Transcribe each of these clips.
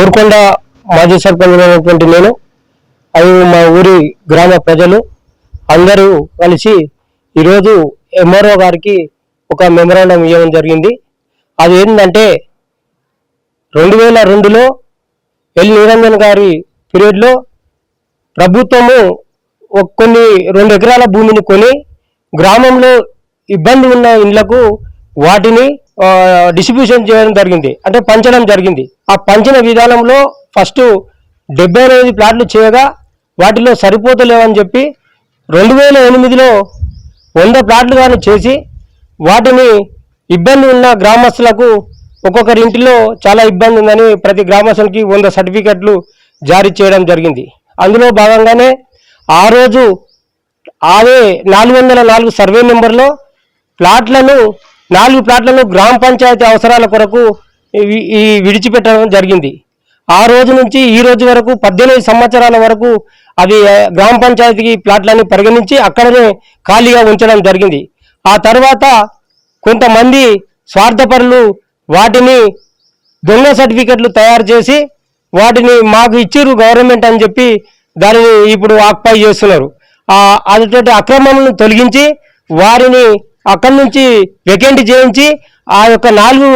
ఊరుకొండ మాజీ సర్పంచ్ అయినటువంటి నేను అవి మా ఊరి గ్రామ ప్రజలు అందరూ కలిసి ఈరోజు ఎంఆర్ఓ గారికి ఒక మెమరాండం ఇవ్వడం జరిగింది. అది ఏంటంటే రెండు వేల రెండులో ఎల్ నిరంజన్ గారి పీరియడ్లో ప్రభుత్వము కొన్ని రెండు ఎకరాల భూమిని కొని గ్రామంలో ఇబ్బంది ఉన్న ఇండ్లకు వాటిని డిస్ట్రిబ్యూషన్ చేయడం జరిగింది. అంటే పంచడం జరిగింది. ఆ పంచిన విధానంలో ఫస్ట్ డెబ్బై ఎనిమిది ప్లాట్లు చేయగా వాటిలో సరిపోతలేవని చెప్పి రెండు వేల ఎనిమిదిలో వంద ప్లాట్లు కానీ చేసి వాటిని ఇబ్బంది ఉన్న గ్రామస్తులకు ఒక్కొక్కరి ఇంటిలో చాలా ఇబ్బంది ఉందని ప్రతి గ్రామస్తులకి వంద సర్టిఫికెట్లు జారీ చేయడం జరిగింది. అందులో భాగంగానే ఆ రోజు అదే నాలుగు వందల నాలుగు సర్వే నెంబర్లో ప్లాట్లను నాలుగు ప్లాట్లను గ్రామ పంచాయతీ అవసరాల కొరకు ఈ విడిచిపెట్టడం జరిగింది. ఆ రోజు నుంచి ఈ రోజు వరకు పద్దెనిమిది సంవత్సరాల వరకు అవి గ్రామ పంచాయతీకి ప్లాట్లని పరిగణించి అక్కడనే ఖాళీగా ఉంచడం జరిగింది. ఆ తర్వాత కొంతమంది స్వార్థపరులు వాటిని దొంగ సర్టిఫికెట్లు తయారు చేసి వాటిని మాకు ఇచ్చిర్రు గవర్నమెంట్ అని చెప్పి దానిని ఇప్పుడు ఆక్పై చేస్తున్నారు. అటువంటి అక్రమాలను తొలగించి వారిని అక్కడి నుంచి వెకెంట్ చేయించి ఆ యొక్క నాలుగు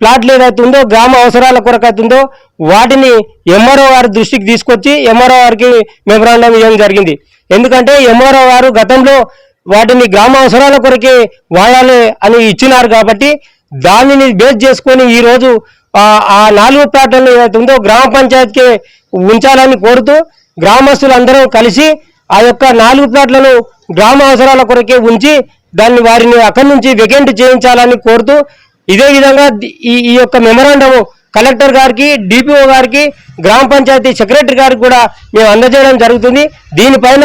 ప్లాట్లు ఏదైతే ఉందో గ్రామ అవసరాల కొరకు వాటిని ఎంఆర్ఓ వారి దృష్టికి తీసుకొచ్చి ఎంఆర్ఓ వారికి మెమరాండం ఇవ్వడం జరిగింది. ఎందుకంటే ఎంఆర్ఓ వారు గతంలో వాటిని గ్రామ అవసరాల కొరకే వాడాలి అని ఇచ్చినారు కాబట్టి దానిని బేస్ చేసుకొని ఈ రోజు ఆ నాలుగు ప్లాట్లను ఏదైతే ఉందో గ్రామ పంచాయతీకి ఉంచాలని కోరుతూ గ్రామస్తులందరం కలిసి ఆ యొక్క నాలుగు ప్లాట్లను గ్రామ అవసరాల కొరకే ఉంచి దాన్ని వారిని అక్కడి నుంచి వెకెంట్ చేయించాలని కోరుతూ ఇదే విధంగా ఈ ఈ యొక్క మెమరాండము కలెక్టర్ గారికి డిపిఓ గారికి గ్రామ పంచాయతీ సెక్రటరీ గారికి కూడా మేము అందజేయడం జరుగుతుంది. దీనిపైన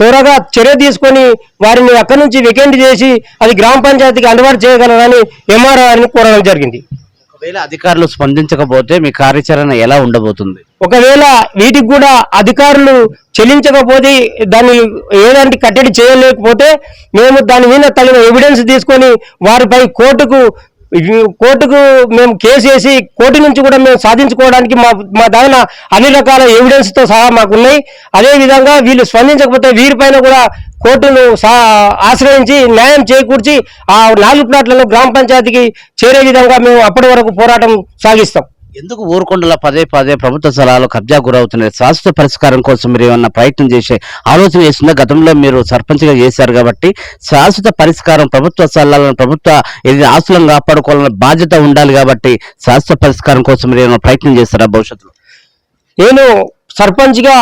త్వరగా చర్య తీసుకొని వారిని అక్కడి నుంచి వెకెంట్ చేసి అది గ్రామ పంచాయతీకి అందుబాటు చేయగలరని ఎంఆర్ఓ గారిని కోరడం జరిగింది. ఒకవేళ అధికారులు స్పందించకపోతే మీ కార్యాచరణ ఎలా ఉండబోతుంది? ఒకవేళ వీటికి కూడా అధికారులు చెల్లించకపోతే దాన్ని ఏదంటే కట్టడి చేయలేకపోతే మేము దాని మీద తగిన ఎవిడెన్స్ తీసుకొని వారిపై కోర్టుకు కోర్టుకు మేము కేసు వేసి కోర్టు నుంచి కూడా మేము సాధించుకోవడానికి మా మా దగ్గర అన్ని రకాల ఎవిడెన్స్తో సహా మాకు ఉన్నాయి అదేవిధంగా వీళ్ళు స్పందించకపోతే వీరిపైన కూడా కోర్టును ఆశ్రయించి న్యాయం చేకూర్చి ఆ నాలుగు ప్లాట్లను గ్రామ పంచాయతీకి చేరే విధంగా మేము అప్పటి వరకు పోరాటం సాగిస్తాం. ఎందుకు ఊరుకొండల పదే పదే ప్రభుత్వ స్థలాలు కబ్జా గురవుతున్నాయి? శాశ్వత పరిష్కారం కోసం మీరు ఏమన్నా ప్రయత్నం చేసే ఆలోచన చేస్తుందా గతంలో మీరు సర్పంచ్గా చేశారు కాబట్టి శాశ్వత పరిష్కారం ప్రభుత్వ స్థలాలను ప్రభుత్వ ఏది ఆస్తులను కాపాడుకోవాలన్న బాధ్యత ఉండాలి కాబట్టి శాశ్వత పరిష్కారం కోసం మీరు ఏమైనా ప్రయత్నం చేస్తారా భవిష్యత్తులో? నేను సర్పంచ్గా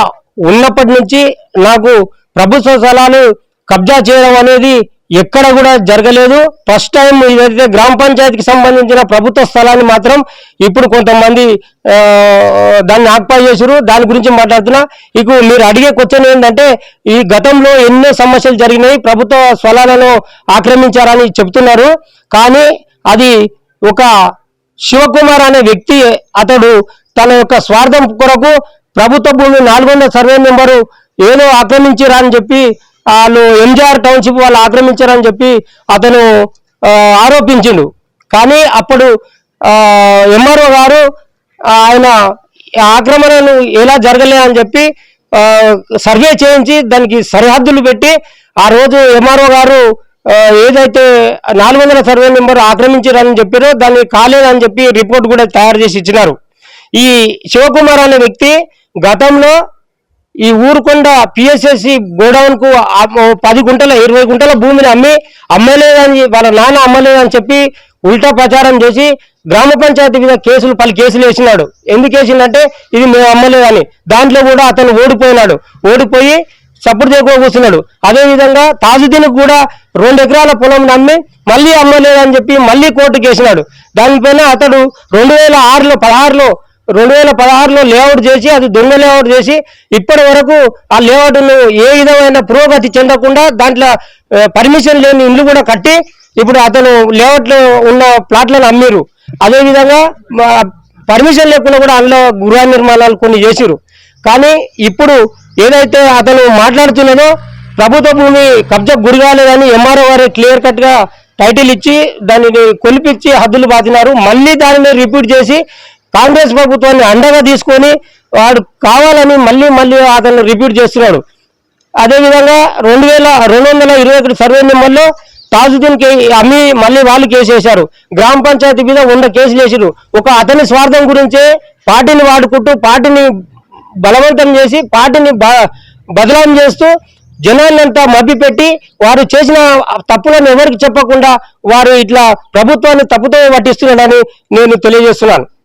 ఉన్నప్పటి నుంచి నాకు ప్రభుత్వ స్థలాలు కబ్జా చేయడం అనేది ఎక్కడ కూడా జరగలేదు. ఫస్ట్ టైం ఇదైతే గ్రామ పంచాయతీకి సంబంధించిన ప్రభుత్వ స్థలాన్ని మాత్రం ఇప్పుడు కొంతమంది దాన్ని ఆక్పై చేసారు దాని గురించి మాట్లాడుతున్నా. ఇక మీరు అడిగే క్వశ్చన్ ఏంటంటే ఈ గతంలో ఎన్నో సమస్యలు జరిగినాయి. ప్రభుత్వ స్థలాలను ఆక్రమించారని చెప్తున్నారు. కానీ అది ఒక శివకుమార్ అనే వ్యక్తి అతడు తన యొక్క స్వార్థం కొరకు ప్రభుత్వ భూమి నాలుగు సర్వే నెంబరు ఏదో ఆక్రమించారని అని చెప్పి వాళ్ళు ఎంజిఆర్ టౌన్షిప్ వాళ్ళు ఆక్రమించారని చెప్పి అతను ఆరోపించిండు. కానీ అప్పుడు ఎంఆర్ఓ గారు ఆయన ఆక్రమణను ఎలా జరగలేదని చెప్పి సర్వే చేయించి దానికి సరిహద్దులు పెట్టి ఆ రోజు ఎంఆర్ఓ గారు ఏదైతే నాలుగు వందల సర్వే నెంబర్ ఆక్రమించారని చెప్పారో దాన్ని కాలేదని చెప్పి రిపోర్ట్ కూడా తయారు చేసి ఇచ్చినారు. ఈ శివకుమార్ అనే వ్యక్తి గతంలో ఈ ఊరుకొండ పిఎస్ఎస్సి గోడౌన్కు పది గుంటల ఇరవై గుంటల భూమిని అమ్మి అమ్మలేదని వాళ్ళ నాన్న అమ్మలేదని చెప్పి ఉల్టా ప్రచారం చేసి గ్రామ పంచాయతీ మీద కేసులు పలు కేసులు వేసినాడు. ఎందుకు వేసిందంటే ఇది మేము అమ్మలేదని దాంట్లో కూడా అతను ఓడిపోయినాడు. ఓడిపోయి సప్పుడు చేయకుండా కూర్చున్నాడు. అదేవిధంగా తాజుదీన్ తాజుద్దీన్ కూడా రెండు ఎకరాల పొలం నమ్మి మళ్ళీ అమ్మలేదని చెప్పి మళ్ళీ కోర్టుకు వేసినాడు దానిపైన అతడు రెండు వేల ఆరులో పదహారులో రెండు వేల పదహారులో లేఅవుట్ చేసి అది దొంగ లేఅవుట్ చేసి ఇప్పటి వరకు ఆ లేఅవుట్ను ఏ విధమైన పురోగతి చెందకుండా దాంట్లో పర్మిషన్ లేని ఇల్లు కూడా కట్టి ఇప్పుడు అతను లేఅవుట్లో ఉన్న ప్లాట్లను అమ్మిరు. అదేవిధంగా పర్మిషన్ లేకుండా కూడా అందులో గృహ నిర్మాణాలు కొన్ని చేసిరు. కానీ ఇప్పుడు ఏదైతే అతను మాట్లాడుతున్నదో ప్రభుత్వ భూమి కబ్జా గురి కాలేదని ఎంఆర్ఓ గారు క్లియర్ కట్గా టైటిల్ ఇచ్చి దానిని కొలిపించి హద్దులు బాతినారు మళ్ళీ దానిని రిపీట్ చేసి కాంగ్రెస్ ప్రభుత్వాన్ని అండగా తీసుకొని వాడు కావాలని మళ్ళీ మళ్ళీ అతను రిపీట్ చేస్తున్నాడు. అదేవిధంగా రెండు వేల రెండు వందల ఇరవై ఒకటి సర్వే నెంబర్లో తాజుద్దీన్ కే అమ్మి మళ్ళీ వాళ్ళు కేసు వేశారు. గ్రామ పంచాయతీ మీద వంద కేసులు వేసారు ఒక అతని స్వార్థం గురించే పార్టీని వాడుకుంటూ పార్టీని బలవంతం చేసి పార్టీని బ- బదలాం చేస్తూ జనాలంతా మభ్యపెట్టి వారు చేసిన తప్పులను ఎవరికి చెప్పకుండా వారు ఇట్లా ప్రభుత్వాన్ని తప్పుతో పట్టిస్తున్నాడని నేను తెలియజేస్తున్నాను.